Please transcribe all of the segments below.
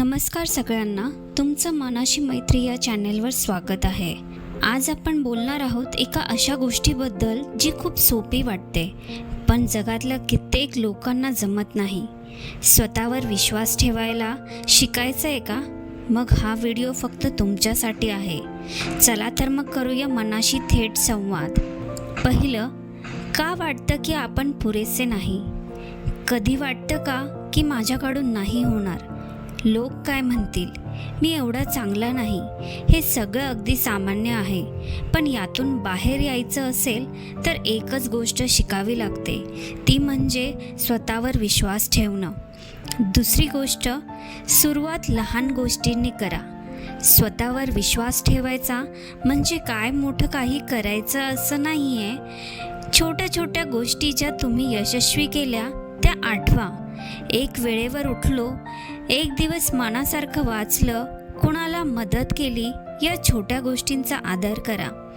नमस्कार सगळ्यांना. तुमचं मनाशी मैत्री या चॅनेलवर स्वागत आहे. आज आपण बोलणार आहोत एका अशा गोष्टीबद्दल जी खूप सोपी वाटते पण जगातल्या कित्येक लोकांना जमत नाही. स्वतःवर विश्वास ठेवायला शिकायचं आहे का? मग हा व्हिडिओ फक्त तुमच्यासाठी आहे. चला तर मग करूया मनाशी थेट संवाद. पहिलं का वाटतं की आपण पुरेसे नाही? कधी वाटतं का की माझ्याकडून नाही होणार? लोक काय म्हणतील? मी एवढा चांगला नाही. हे सगळं अगदी सामान्य आहे. पण यातून बाहेर यायचं असेल तर एकच गोष्ट शिकावी लागते. ती म्हणजे स्वतःवर विश्वास ठेवणं. दुसरी गोष्ट सुरुवात लहान गोष्टींनी करा. स्वतःवर विश्वास ठेवायचा म्हणजे काय मोठं काही करायचं असं नाही आहे छोट्या छोट्या गोष्टी ज्या तुम्ही यशस्वी केल्या आठवा. एक वेळेवर उठलो एक दिवस मनासारखं वाचलं कोणाला मदत केली या छोट्या गोष्टींचा आदर करा.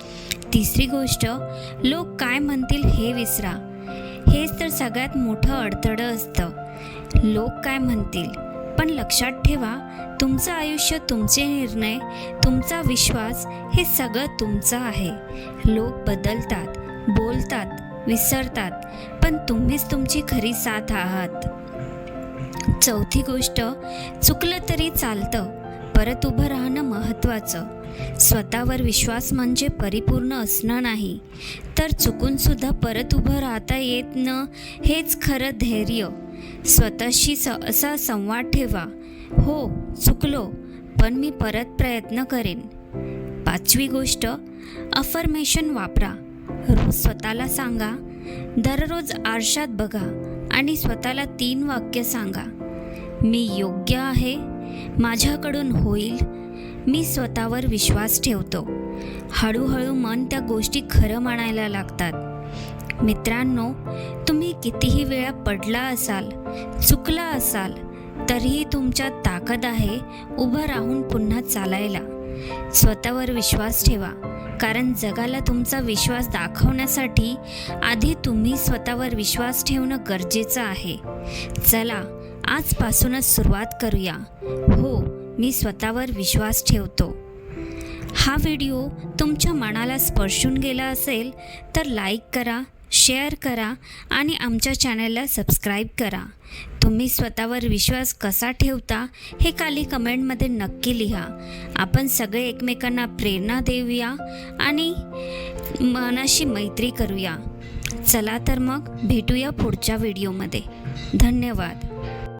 तिसरी गोष्ट लोक काय म्हणतील हे विसरा. हेच तर सगळ्यात मोठं अडथळं असतं. लोक काय म्हणतील? पण लक्षात ठेवा तुमचं आयुष्य तुमचे निर्णय तुमचा विश्वास हे सगळं तुमचं आहे. लोक बदलतात बोलतात विसरतात. पण तुम्हीच तुमची खरी साथ आहात. चौथी गोष्ट चुकलं तरी चालतं. परत उभं राहणं महत्त्वाचं. स्वतःवर विश्वास म्हणजे परिपूर्ण असणं नाही. तर चुकूनसुद्धा परत उभं राहता येत न हेच खरं धैर्य. स्वतःशी स असा संवाद ठेवा. हो चुकलो पण मी परत प्रयत्न करेन. पाचवी गोष्ट अफर्मेशन वापरा. रोज स्वतःला सांगा. दररोज आरशात बघा आणि स्वतःला तीन वाक्य सांगा. मी योग्य आहे? माझ्याकडून होईल? मी स्वतःवर विश्वास ठेवतो. हळूहळू मन त्या गोष्टी खरं म्हणायला लागतात. मित्रांनो तुम्ही कितीही वेळा पडला असाल चुकला असाल तरीही तुमच्या ताकद आहे उभं राहून पुन्हा चालायला. स्वतःवर विश्वास ठेवा. कारण जगाला तुमचा विश्वास दाखवण्यासाठी आधी तुम्ही स्वतःवर विश्वास ठेवणं गरजेचं आहे. चला आजपासूनच सुरुवात करूया. हो मी स्वतःवर विश्वास ठेवतो. हा व्हिडिओ तुमच्या मनाला स्पर्शून गेला असेल तर लाईक करा शेअर करा आणि आमच्या चॅनलला सबस्क्राईब करा. तुम्ही स्वतःवर विश्वास कसा ठेवता हे खाली कमेंटमध्ये नक्की लिहा. आपण सगळे एकमेकांना प्रेरणा देऊया आणि मनाशी मैत्री करूया. चला तर मग भेटूया पुढच्या व्हिडिओमध्ये. धन्यवाद.